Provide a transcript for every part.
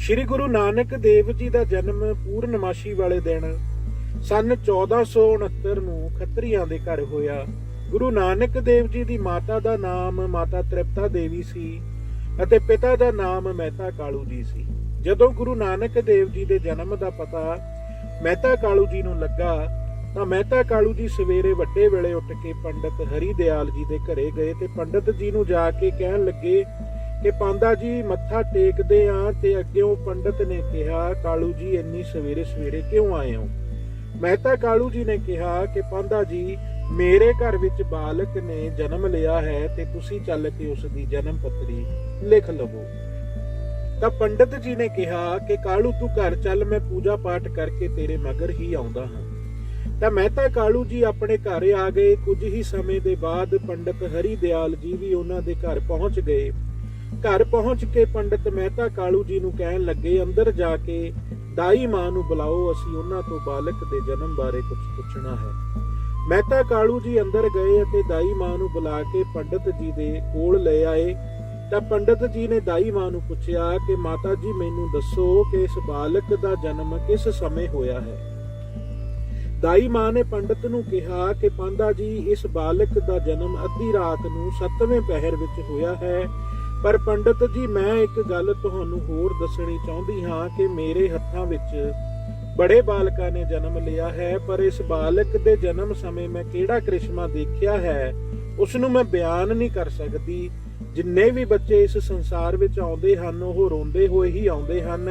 ਸ੍ਰੀ ਗੁਰੂ ਨਾਨਕ ਦੇਵ ਜੀ ਦਾ ਜਨਮ ਪੂਰਨਮਾਸ਼ੀ ਵਾਲੇ ਦਿਨ ਸਨ 1469 ਨੂੰ ਖੱਤਰੀਆਂ ਦੇ ਘਰ ਹੋਇਆ। ਗੁਰੂ ਨਾਨਕ ਦੇਵ ਜੀ ਦੀ ਮਾਤਾ ਦਾ ਨਾਮ ਮਾਤਾ ਤ੍ਰਿਪਤਾ ਦੇਵੀ ਸੀ ਅਤੇ ਪਿਤਾ ਦਾ ਨਾਮ ਮਹਿਤਾ ਕਾਲੂ ਜੀ ਸੀ। ਜਦੋਂ ਗੁਰੂ ਨਾਨਕ ਦੇਵ ਜੀ ਦੇ ਜਨਮ ਦਾ ਪਤਾ ਮਹਿਤਾ ਕਾਲੂ ਜੀ ਨੂੰ ਲੱਗਾ, ਤਾਂ ਮਹਿਤਾ ਕਾਲੂ ਜੀ ਸਵੇਰੇ ਵੱਡੇ ਵੇਲੇ ਉੱਠ ਕੇ ਪੰਡਤ ਹਰੀ ਦਿਆਲ ਜੀ ਦੇ ਘਰੇ ਗਏ ਤੇ ਪੰਡਤ ਜੀ ਨੂੰ ਜਾ ਕੇ ਕਹਿਣ ਲੱਗੇ ਕਿ ਪਾਂਦਾ ਜੀ ਮੱਥਾ ਟੇਕਦੇ ਆ ਤੇ ਅੱਗਿਓਂ ਪੰਡਤ ਨੇ ਕਿਹਾ, ਕਾਲੂ ਜੀ ਇੰਨੀ ਸਵੇਰੇ ਸਵੇਰੇ ਕਿਉਂ ਆਏ ਹੋ? ਮਹਿਤਾ ਕਾਲੂ ਜੀ ਨੇ ਕਿਹਾ ਕਿ ਪਾਂਦਾ ਜੀ, ਮੇਰੇ ਘਰ ਵਿੱਚ ਬਾਲਕ ਨੇ ਜਨਮ ਲਿਆ ਹੈ ਤੇ ਤੁਸੀਂ ਚੱਲ ਕੇ ਉਸ ਦੀ ਜਨਮ ਪੱਤਰੀ ਲਿਖ ਲਵੋ। ਤਾਂ ਪੰਡਤ ਜੀ ਨੇ ਕਿਹਾ ਕਿ ਕਾਲੂ ਤੂੰ ਘਰ ਚੱਲ, ਮੈਂ ਪੂਜਾ ਪਾਠ ਕਰਕੇ ਤੇਰੇ ਮਗਰ ਹੀ ਆਉਂਦਾ ਹਾਂ। ਤਾਂ ਮਹਿਤਾ ਕਾਲੂ ਜੀ ਆਪਣੇ ਘਰ ਆ ਗਏ। ਕੁਝ ਹੀ ਸਮੇਂ ਦੇ ਬਾਅਦ ਪੰਡਤ ਹਰੀ ਦਿਆਲ ਜੀ ਵੀ ਉਹਨਾਂ ਦੇ ਘਰ ਪਹੁੰਚ ਗਏ। ਘਰ ਪਹੁੰਚ ਕੇ ਪੰਡਤ ਮਹਿਤਾ ਕਾਲੂ ਜੀ ਨੂੰ ਕਹਿਣ ਲੱਗੇ, ਅੰਦਰ ਜਾ ਕੇ ਦਾਈ ਮਾਂ ਨੂੰ ਬੁਲਾਓ, ਅਸੀਂ ਉਹਨਾਂ ਤੋਂ ਬਾਲਕ ਦੇ ਜਨਮ ਬਾਰੇ ਕੁਝ ਪੁੱਛਣਾ ਹੈ। ਮਹਿਤਾ ਕਾਲੂ ਜੀ ਅੰਦਰ ਗਏ ਅਤੇ ਦਾਈ ਮਾਂ ਨੂੰ ਬੁਲਾ ਕੇ ਪੰਡਤ ਜੀ ਦੇ ਕੋਲ ਲੈ ਆਏ। ਤਾਂ ਪੰਡਤ ਜੀ ਨੇ ਦਾਈ ਮਾਂ ਨੂੰ ਪੁੱਛਿਆ ਕਿ, ਮਾਤਾ ਜੀ, ਮੈਨੂੰ ਦੱਸੋ ਕਿ ਇਸ ਬਾਲਕ ਦਾ ਜਨਮ ਕਿਸ ਸਮੇਂ ਹੋਇਆ ਹੈ? ਦਾਈ ਮਾਂ ਨੇ ਪੰਡਤ ਨੂੰ ਕਿਹਾ ਕਿ ਪਾਂਦਾ ਜੀ, ਇਸ ਬਾਲਕ ਦਾ ਜਨਮ ਅੱਧੀ ਰਾਤ ਨੂੰ 7ਵੇਂ ਪਹਿਰ ਵਿੱਚ ਹੋਇਆ ਹੈ। ਪਰ ਪੰਡਤ ਜੀ, ਮੈਂ ਇੱਕ ਗੱਲ ਤੁਹਾਨੂੰ ਹੋਰ ਦੱਸਣੀ ਚਾਹੁੰਦੀ ਹਾਂ ਕਿ ਮੇਰੇ ਹੱਥਾਂ ਵਿੱਚ ਬੜੇ ਬਾਲਕਾਂ ਨੇ ਜਨਮ ਲਿਆ ਹੈ, ਪਰ ਇਸ ਬਾਲਕ ਦੇ ਜਨਮ ਸਮੇਂ ਮੈਂ ਕਿਹੜਾ ਕ੍ਰਿਸ਼ਮਾ ਦੇਖਿਆ ਹੈ ਉਸ ਨੂੰ ਮੈਂ ਬਿਆਨ ਨਹੀਂ ਕਰ ਸਕਦੀ। ਜਿੰਨੇ ਵੀ ਬੱਚੇ ਇਸ ਸੰਸਾਰ ਵਿੱਚ ਆਉਂਦੇ ਹਨ, ਉਹ ਰੋਂਦੇ ਹੋਏ ਹੀ ਆਉਂਦੇ ਹਨ।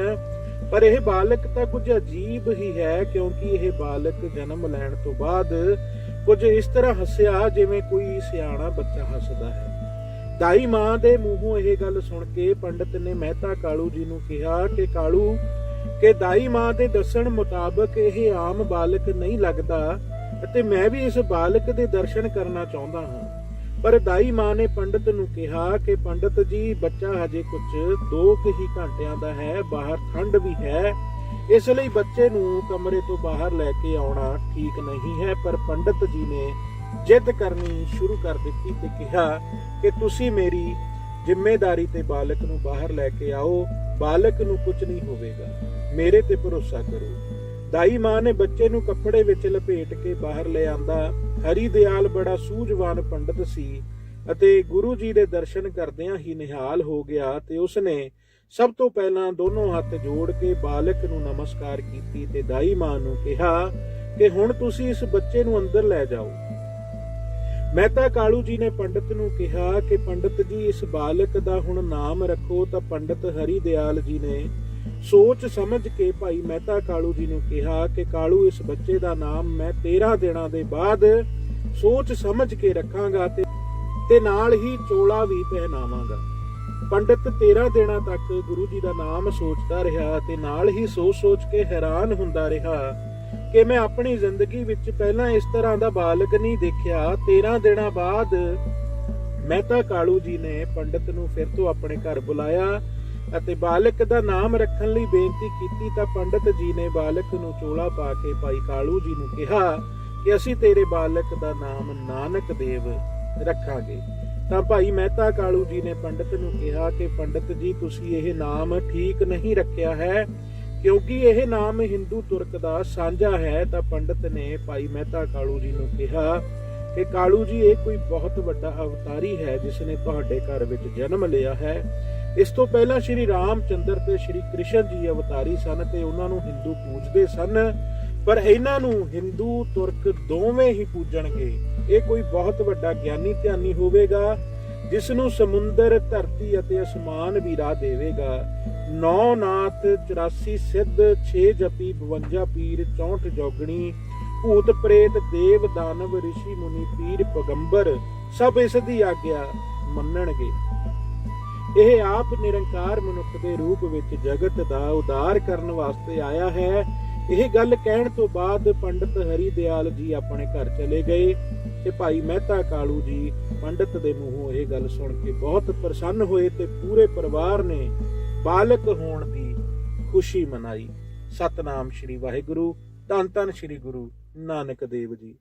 ਪਰ ਇਹ ਬਾਲਕ ਤਾਂ ਕੁਝ ਅਜੀਬ ਹੀ ਹੈ, ਕਿਉਂਕਿ ਇਹ ਬਾਲਕ ਜਨਮ ਲੈਣ ਤੋਂ ਬਾਅਦ ਕੁਝ ਇਸ ਤਰ੍ਹਾਂ ਹੱਸਿਆ ਜਿਵੇਂ ਕੋਈ ਸਿਆਣਾ ਬੱਚਾ ਹੱਸਦਾ ਹੈ। ਦਾਈ ਮਾਂ ਦੇ ਮੂੰਹੋਂ ਇਹ ਗੱਲ ਸੁਣ ਕੇ ਪੰਡਤ ਨੇ ਮਹਿਤਾ ਕਾਲੂ ਜੀ ਨੂੰ ਕਿਹਾ ਕਿ ਕਾਲੂ, ਕਿ ਦਾਈ ਮਾਂ ਦੇ ਦੱਸਣ ਮੁਤਾਬਕ ਇਹ ਆਮ ਬਾਲਕ ਨਹੀਂ ਲੱਗਦਾ ਅਤੇ ਮੈਂ ਵੀ ਇਸ ਬਾਲਕ ਦੇ ਦਰਸ਼ਨ ਕਰਨਾ ਚਾਹੁੰਦਾ ਹਾਂ। ਪਰ ਦਾਈ ਮਾਂ ਨੇ ਪੰਡਤ ਨੂੰ ਕਿਹਾ ਕਿ ਪੰਡਤ ਜੀ, ਬੱਚਾ ਹਜੇ ਕੁਝ 2 ਕੁ ਹੀ ਘੰਟਿਆਂ ਦਾ ਹੈ, ਬਾਹਰ ਠੰਡ ਵੀ ਹੈ। ਇਸ ਲਈ ਬੱਚੇ ਨੂੰ ਕਮਰੇ ਤੋਂ ਬਾਹਰ ਲੈ ਕੇ ਆਉਣਾ ਠੀਕ ਨਹੀਂ ਹੈ, ਪਰ ਪੰਡਤ ਜੀ ਨੇ ਜਿੱਦ ਕਰਨੀ ਸ਼ੁਰੂ ਕਰ ਦਿੱਤੀ ਤੇ ਕਿਹਾ ਕਿ ਤੁਸੀਂ ਮੇਰੀ ਜ਼ਿੰਮੇਵਾਰੀ ਤੇ ਬਾਲਕ ਨੂੰ ਬਾਹਰ ਲੈ ਕੇ ਆਓ। ਬਾਲਕ ਨੂੰ ਕੁਝ ਨਹੀਂ ਹੋਵੇਗਾ। ਮੇਰੇ ਤੇ ਭਰੋਸਾ ਕਰੋ। ਦਾਈ ਮਾਂ ਨੇ ਬੱਚੇ ਨੂੰ ਕੱਪੜੇ ਵਿੱਚ ਲਪੇਟ ਕੇ ਬਾਹਰ ਲੈ ਆਂਦਾ। ਹਰੀ ਦਿਆਲ ਬੜਾ ਸੂਝਵਾਨ ਪੰਡਤ ਸੀ ਅਤੇ ਗੁਰੂ ਜੀ ਦੇ ਦਰਸ਼ਨ ਕਰਦਿਆਂ ਹੀ ਨਿਹਾਲ ਹੋ ਗਿਆ ਤੇ ਉਸਨੇ ਸਭ ਤੋਂ ਪਹਿਲਾਂ ਦੋਨੋਂ ਹੱਥ ਜੋੜ ਕੇ ਬਾਲਕ ਨੂੰ ਨਮਸਕਾਰ ਕੀਤੀ ਤੇ ਦਾਈ ਮਾਂ ਨੂੰ ਕਿਹਾ ਕਿ ਹੁਣ ਤੁਸੀਂ ਇਸ ਬੱਚੇ ਨੂੰ ਅੰਦਰ ਲੈ ਜਾਓ। ਮਹਿਤਾ ਕਾਲੂ ਜੀ ਨੇ ਪੰਡਤ ਨੂੰ ਕਿਹਾ ਕਿ ਪੰਡਤ ਜੀ, ਇਸ ਬਾਲਕ ਦਾ ਹੁਣ ਨਾਮ ਰੱਖੋ ਤਾਂ ਪੰਡਤ ਹਰੀ ਦਿਆਲ ਜੀ ਨੇ ਸੋਚ ਸਮਝ ਕੇ ਭਾਈ ਮਹਿਤਾ ਕਾਲੂ ਜੀ ਨੂੰ ਕਿਹਾ ਕਿ ਕਾਲੂ, ਇਸ ਬੱਚੇ ਦਾ ਨਾਮ ਮੈਂ 13 ਦਿਨਾਂ ਦੇ ਬਾਅਦ ਸੋਚ ਸਮਝ ਕੇ ਰੱਖਾਂਗਾ ਤੇ ਤੇ ਨਾਲ ਹੀ ਚੋਲਾ ਵੀ ਪਹਿਨਾਵਾਂਗਾ। ਪੰਡਤ 13 ਦਿਨਾਂ ਤੱਕ ਗੁਰੂ ਜੀ ਦਾ ਨਾਮ ਸੋਚਦਾ ਰਿਹਾ ਤੇ ਨਾਲ ਹੀ ਸੋਚ-ਸੋਚ ਕੇ ਹੈਰਾਨ ਹੁੰਦਾ ਰਿਹਾ ਕਿ ਮੈਂ ਆਪਣੀ ਜ਼ਿੰਦਗੀ ਵਿੱਚ ਪਹਿਲਾਂ ਇਸ ਤਰ੍ਹਾਂ ਦਾ ਬਾਲਕ ਨਹੀਂ ਦੇਖਿਆ। 13 ਦਿਨਾਂ ਬਾਅਦ ਮਹਿਤਾ ਕਾਲੂ ਜੀ ਨੇ ਪੰਡਤ ਨੂੰ ਫਿਰ ਤੋਂ ਆਪਣੇ ਘਰ ਬੁਲਾਇਆ ਅਤੇ ਬਾਲਕ ਦਾ ਨਾਮ ਰੱਖਣ ਲਈ ਬੇਨਤੀ ਕੀਤੀ ਤਾਂ ਪੰਡਤ ਜੀ ਨੇ ਬਾਲਕ ਨੂੰ ਚੋਲਾ ਪਾ ਕੇ ਭਾਈ ਕਾਲੂ ਜੀ ਨੂੰ ਕਿਹਾ ਕਿ ਅਸੀਂ ਤੇਰੇ ਬਾਲਕ ਦਾ ਨਾਮ ਨਾਨਕ ਦੇਵ ਰੱਖਾਂਗੇ। ਤਾਂ ਭਾਈ ਮਹਿਤਾ ਕਾਲੂ ਜੀ ਨੇ ਪੰਡਤ ਨੂੰ ਕਿਹਾ ਕਿ ਪੰਡਤ ਜੀ, ਤੁਸੀਂ ਇਹ ਨਾਮ ਠੀਕ ਨਹੀਂ ਰੱਖਿਆ ਹੈ। ਕਿਉਂਕਿ ਇਹ ਨਾਮ ਹਿੰਦੂ ਤੁਰਕ ਦਾ ਸਾਂਝਾ ਹੈ, ਤਾਂ ਪੰਡਤ ਨੇ ਭਾਈ ਮਹਿਤਾ ਕਾਲੂ ਜੀ ਨੂੰ ਕਿਹਾ ਕਿ ਕਾਲੂ ਜੀ, ਇਹ ਕੋਈ ਬਹੁਤ ਵੱਡਾ ਅਵਤਾਰੀ ਹੈ ਜਿਸ ਨੇ ਤੁਹਾਡੇ ਘਰ ਵਿੱਚ ਜਨਮ ਲਿਆ ਹੈ। ਇਸ ਤੋਂ ਪਹਿਲਾਂ ਸ਼੍ਰੀ ਰਾਮਚੰਦਰ ਤੇ ਸ਼੍ਰੀ ਕ੍ਰਿਸ਼ਨ ਜੀ ਅਵਤਾਰੀ ਸਨ ਤੇ ਉਹਨਾਂ ਨੂੰ ਹਿੰਦੂ ਪੂਜਦੇ ਸਨ, ਪਰ ਇਹਨਾਂ ਨੂੰ ਹਿੰਦੂ ਤੁਰਕ ਦੋਵੇਂ ਹੀ ਪੂਜਣਗੇ। ਇਹ ਕੋਈ ਬਹੁਤ ਵੱਡਾ ਗਿਆਨੀ ਧਿਆਨੀ ਹੋਵੇਗਾ ਜਿਸ ਨੂੰ ਸਮੁੰਦਰ, ਧਰਤੀ ਅਤੇ ਅਸਮਾਨ ਵੀ ਰਾਹ ਦੇਵੇਗਾ। ਨੌ ਨਾਥ 84 ਸਿੱਧ 6 ਜਪੀ 52 ਪੀਰ 64 ਜੋਗਣੀ ਭੂਤ ਪ੍ਰੇਤ ਦੇਵ ਦਾਨਵ ઋષਿ ਮੁਨੀ ਪੀਰ ਪਗੰਬਰ, ਸਭ ਇਸ ਦੀ ਆਗਿਆ ਮੰਨਣਗੇ। ਇਹ ਆਪ ਨਿਰੰਕਾਰ ਮਨੁੱਖ ਦੇ ਰੂਪ ਵਿੱਚ ਜਗਤ ਦਾ ਉਦਾਰ ਕਰਨ ਵਾਸਤੇ ਆਇਆ ਹੈ। ਇਹ ਗੱਲ ਕਹਿਣ ਤੋਂ ਬਾਅਦ ਪੰਡਤ ਹਰੀ ਦਿਆਲ ਜੀ ਆਪਣੇ ਘਰ ਚਲੇ ਗਏ ਤੇ ਭਾਈ ਮਹਿਤਾ ਕਾਲੂ ਜੀ ਪੰਡਤ ਦੇ ਮੂੰਹੋਂ ਇਹ ਗੱਲ ਸੁਣ ਕੇ ਬਹੁਤ ਪ੍ਰਸੰਨ ਹੋਏ ਤੇ ਪੂਰੇ ਪਰਿਵਾਰ ਨੇ ਬਾਲਕ ਹੋਣ ਦੀ ਖੁਸ਼ੀ ਮਨਾਈ। ਸਤਨਾਮ ਸ੍ਰੀ ਵਾਹਿਗੁਰੂ, ਧੰਨ ਧੰਨ ਸ੍ਰੀ ਗੁਰੂ ਨਾਨਕ ਦੇਵ ਜੀ।